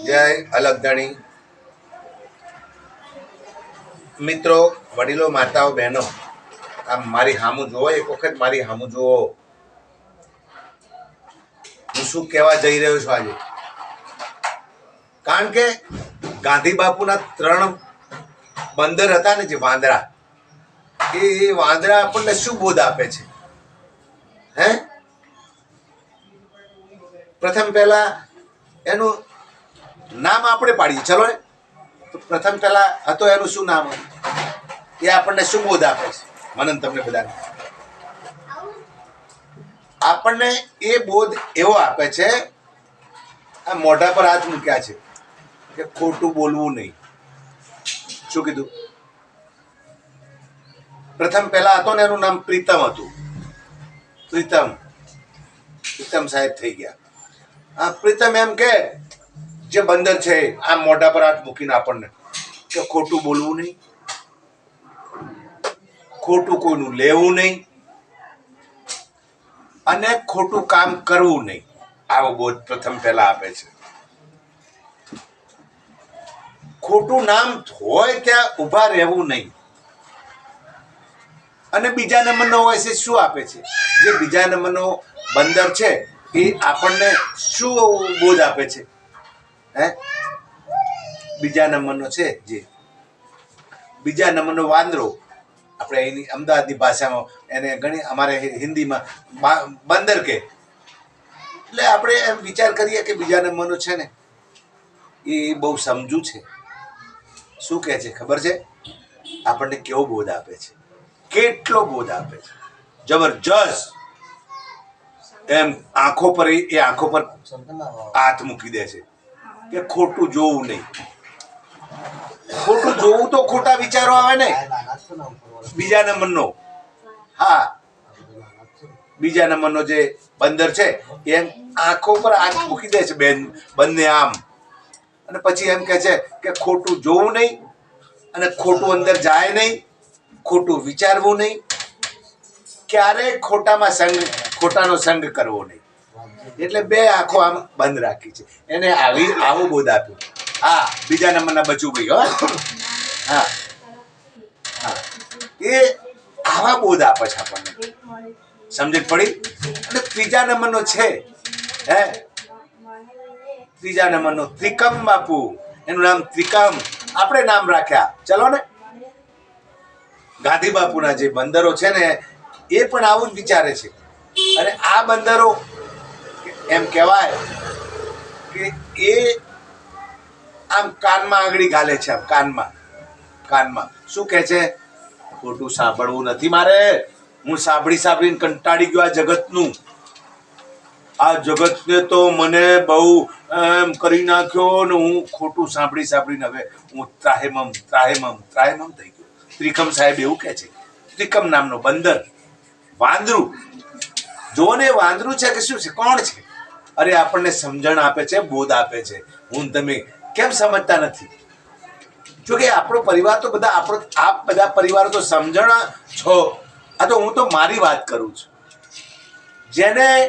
જય અલગધણી મિત્રો, વડીલો, માતાઓ, બહેનો આમ મારી હામું જુઓ, એક વખત મારી હામું જુઓ. હું શું કહેવા જઈ રહ્યો છું આજે? કારણ કે ગાંધી બાપુના ત્રણ બંદર હતા ને જે વાંદરા, એ વાંદરા આપણને શું બોધ આપે છે? હે? પ્રથમ પહેલા એનું નામ આપણે પાડીએ. ચલો ને. તો પ્રથમ પહેલા હતો એનું શું નામ? એ આપણને શું બોધ આપે છે? મનન તમને બધાને. આપણને એ બોધ એવો આપે છે, આ મોઢા પર હાથ મૂક્યા છે, કે ખોટું બોલવું નહીં. શું કીધું? પ્રથમ પહેલા હતો ને એનું નામ પ્રીતમ હતું. પ્રીતમ. પ્રીતમ સાહેબ થઈ ગયા. આ પ્રીતમ એમ કે જે બંદર છે, આ મોઢા પર હાથ મૂકીને આપણને. કે ખોટું બોલવું નહીં. ખોટું કોઈનું લેવું નહીં. અને ખોટું કામ કરવું નહીં. આવો બોધ પ્રથમ પહેલા આપે છે. ખોટું નામ હોય ત્યાં ઊભા રહેવું નહીં. અને બીજા નંબરનો હોય છે શું આપે છે? જે બીજા નંબરનો બંદર છે, એ આપણને શું બોધ આપે છે? હે? બીજા નંબરનો છે? જે. બીજા નંબરનો વાંદરો. આપણે એની અમદાવાદની ભાષામાં એને ઘણી અમારે હિન્દીમાં બંદર કે. એટલે આપણે એમ વિચાર કરીએ કે બીજા નંબરનો છે ને એ બહુ સમજુ છે. શું કહે છે? ખબર છે? આપણને કેવો બોધ આપે છે? કેટલો બોધ આપે છે? જબરજસ્ત. એમ આંખો પર એ આંખો પર હાથ મૂકી દે છે. કે ખોટું જોવું નહીં. ખોટું જોવું તો ખોટા વિચારો આવે ને. બીજા નંબરનો. હા. બીજા નંબરનો જે બંદર છે એમ આંખો પર આંખ મૂકી દે છે બેન, બંને આમ. અને પછી એમ કહે છે કે ખોટું જોવું નહીં અને ખોટું અંદર જાય નહીં, ખોટું વિચારવું નહીં. ક્યારેય ખોટામાં સંગ, ખોટાનો સંગ કરવો નહીં. એટલે બે આંખો આમ બંધ રાખી છે. એને આવી આવું બોધ આપ્યું. હા, બીજા નંબરના બચું ભાઈ, હો. હા. હા. એ આવા બોધ આપે છે આપણને. સમજણ પડી? અને ત્રીજા નંબરનો છે, હે? ત્રીજા નંબરનો ત્રિકમ બાપુ. એનું નામ ત્રિકમ. આપણે નામ રાખ્યા. ચલો ને. ગાંધી બાપુના જે બંદરો છે ને, એ પણ આવું જ વિચારે છે. અને આ બંદરો એમ કહેવાય કે એ આમ કાનમાં આંગળી ગાલે છે આમ, કાનમાં કાનમાં. શું કહે છે? ખોટું સાંભળવું નથી મારે. હું સાંભળી સાંભળીને કંટાળી ગયો આ જગતનું. આ જગતને તો મને બહુ, એમ કરી નાખ્યો ને હું ખોટું સાંભળી સાંભળીને હવે હું ત્રાહેમમ ત્રાહેમમ ત્રાહેમમ થઈ ગયો. ત્રિકમ સાહેબ એવું કહે છે ત્રિકમ નામનો બંદર. વાંદરું. જોને વાંદરું છે કે શું છે? કોણ છે? અરે આપણને સમજણ આપે છે, બોધ આપે છે. હું તમે કેમ સમજતા નથી? જોકે આપણો પરિવાર તો બધા આપણો, આપ બધા પરિવારો તો સમજણ છો. આ તો હું તો મારી વાત કરું છું. જેને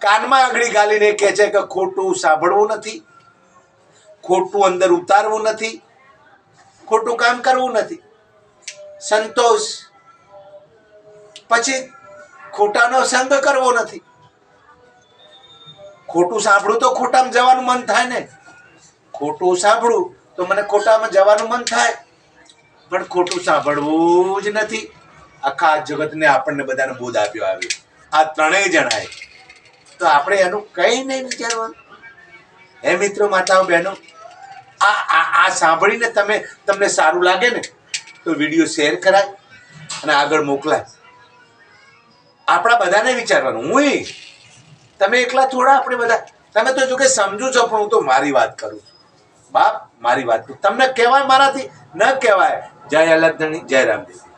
કાનમાં આંગળી ગાલીને કહે છે કે ખોટું સાંભળવું નથી, ખોટું અંદર ઉતારવું નથી, ખોટું કામ કરવું નથી. સંતોષ. પછી ખોટાનો સંગ કરવો નથી. ખોટું સાંભળું તો ખોટામાં જવાનું મન થાય ને. ખોટું સાંભળું તો મને ખોટામાં જવાનું મન થાય. પણ ખોટું સાંભળવું જ નથી. આખા જગતને આપણને બધાને બોધ આપ્યો આવી. આ ત્રણેય જણાએ. તો આપણે એનું કંઈ નહીં વિચારવાનું. હે મિત્રો માતાઓ બહેનો, આ આ આ સાંભળીને તમે, તમને સારું લાગે ને, તો વીડિયો શેર કરાય અને આગળ મોકલાય. આપણા બધાને વિચારવાનું. હું તમે એકલા થોડા આપણે બધા? તમે તો જો કે સમજુ છો, પણ હું તો મારી વાત કરું છું. બાપ, મારી વાત કરું તમને કહેવાય મારાથી? ન કહેવાય. જય અલગધણી જય રામદેવ.